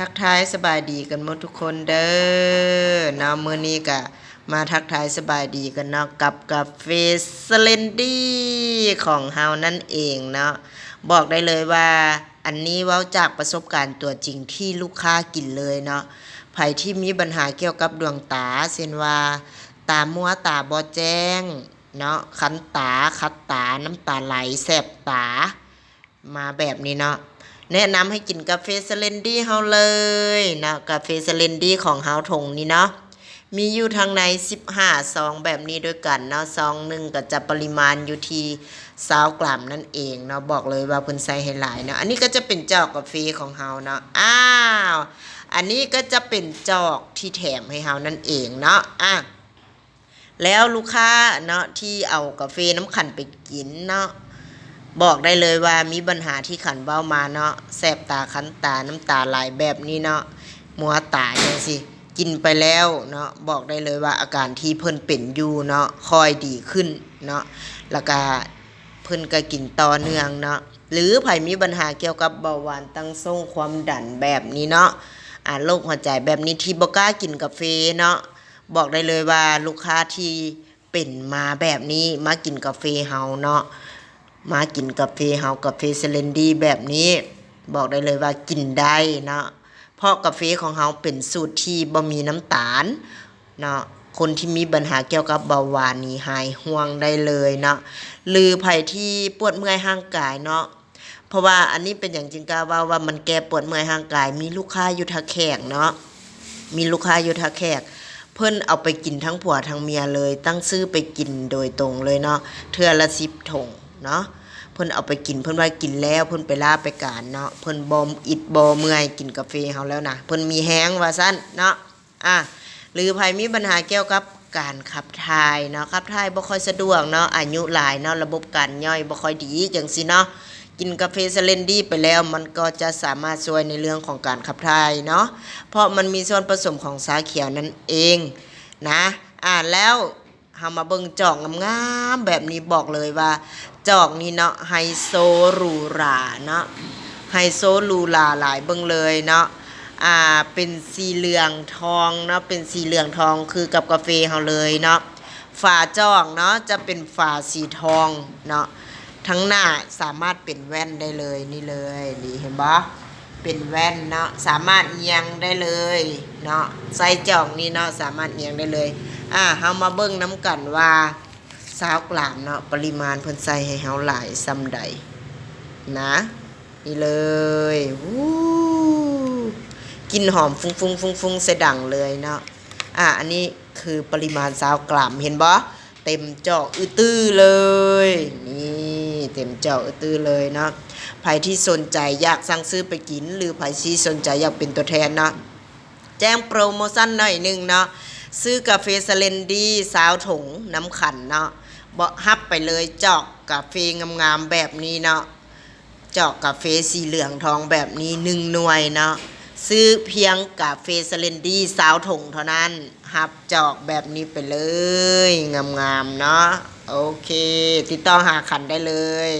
ทักทายสบายดีกันหมดทุกคนเด้อนาะมื้อนี้ก็มาทักทายสบายดีกันเนาะกับกาแฟสเลนดี้ของเฮานั่นเองเนาะบอกได้เลยว่าอันนี้เว้าจากประสบการณ์ตัวจริงที่ลูกค้ากินเลยเนาะไผที่มีปัญหาเกี่ยวกับดวงตาเช่นว่าตามัวตาบ่แจ้งเนาะคันตาคัดตาน้ำตาไหลแสบตา มาแบบนี้เนาะแนะนำให้กินกาแฟเซเลนดี้เฮาเลยนะกาแฟเซเลนดี้ของเฮาถงนี้เนาะมีอยู่ทางใน 15ซองแบบนี้ด้วยกันเนาะซองหนึ่งก็จะปริมาณอยู่ที่ซาวกรัมนั่นเองเนาะบอกเลยว่าเพิ่นใส่ให้หลายเนาะอันนี้ก็จะเป็นจอกกาแฟของเฮาเนาะอ้าวอันนี้ก็จะเป็นจอกที่แถมให้เฮานั่นเองเนาะอะแล้วลูกค้าเนาะที่เอากาแฟน้ำขันไปกินเนาะ บอกได้เลยว่ามีปัญหาที่ขันเบ้ามาเนาะแสบตาคันตาน้ำตาไหลแบบนี้เนาะมัวตาจังสิกินไปแล้วเนาะบอกได้เลยว่าอาการที่เพิ่นเป็นอยู่เนาะคอยดีขึ้นเนาะแล้วก็เพิ่นก็กินต่อเนื่องเนาะหรือไผมีปัญหาเกี่ยวกับเบาหวานตั้งทรงความดันแบบนี้เนาะอ่าโรคหัวใจแบบนี้ที่บ่กล้ากินกาแฟเนาะบอกได้เลยว่าลูกค้าที่เป็นมาแบบนี้มากินกาแฟเฮาเนาะ มากินกาแฟเฮากาแฟเซเลนดีแบบนี้ บอกได้เลยว่ากินได้เนาะเพราะกาแฟของเฮาเป็นสูตรที่บ่มีน้ำตาลเนาะคนที่มีปัญหาเกี่ยวกับเบาหวานนี่หายห่วงได้เลยเนาะหรือไผที่ปวดเมื่อยร่างกายเนาะเพราะว่าอันนี้เป็นอย่างจริงกาว่าว่ามันแก้ปวดเมื่อยร่างกาย มีลูกค้าอยู่ทักแขกเนาะมีลูกค้าอยู่ทักแขก เพิ่นเอาไปกินทั้งผัวทั้งเมียเลย ตั้งซื้อไปกินโดยตรงเลยเนาะเทือละสิบถง เนาะเพิ่นเอาไปกินเพิ่นว่ากินแล้วเพิ่นไปลาไปการเนาะเพิ่นบ่อิดบ่เมื่อยกินกาแฟเฮาแล้วนะเพิ่นมีแห้งว่าซั่นเนาะอะหรือใครมีปัญหาเกี่ยวกับการขับถ่ายเนาะขับถ่ายบ่ค่อยสะดวกเนาะอายุหลายเนาะระบบการย่อยบ่ค่อยดีจังซี่เนาะกินกาแฟเซเลนดี้ไปแล้วมันก็จะสามารถช่วยในเรื่องของการขับถ่ายเนาะเพราะมันมีส่วนผสมของสาเขียวนั่นเองนะอ่าแล้ว เฮามาเบิ่งจอกงามๆแบบนี้บอกเลยว่า จอกนี้เนาะไฮโซหรูหราเนาะไฮโซหรูหราหลายเบิ่งเลยเนาะอ่าเป็นสีเหลืองทองเนาะเป็นสีเหลืองทองคือกับกาแฟเฮาเลยเนาะฝาจอกเนาะจะเป็นฝาสีทองเนาะทั้งหน้าสามารถเป็นแว่นได้เลยนี่เลยนี่เห็นบ่เป็นแว่นเนาะสามารถเอียงได้เลยเนาะใส่จอกนี้เนาะสามารถเอียงได้เลย อ่าเฮามาเบิ่งน้ำกันว่าสาวกลามเนาะปริมาณเพิ่นใส่ให้เฮาหลายซำใดนะ นี่เลยวู้กินหอมฟุ้งฟุ้งฟุ้งฟุ้งเสดังเลยเนาะอ่าอันนี้คือปริมาณสาวกลามเห็นบ่เต็มจอกอื้อตื้อเลย นี่เต็มจอกอื้อตื้อเลยเนาะใครที่สนใจอยากสั่งซื้อไปกิน หรือใครที่สนใจอยากเป็นตัวแทนเนาะแจ้งโปรโมชั่นหน่อยหนึงเนาะ ซื้อกาแฟสเลนดี้สาวถุงน้ำขันเนาะบ่ฮับไปเลยจอกกาแฟงามๆแบบนี้เนาะจอกกาแฟสีเหลืองทองแบบนี้หนึ่งหน่วยเนาะซื้อเพียงกาแฟสเลนดี้สาวถุงเท่านั้นฮับจอกแบบนี้ไปเลยงามๆเนาะโอเค ติดต่อหาขันได้เลย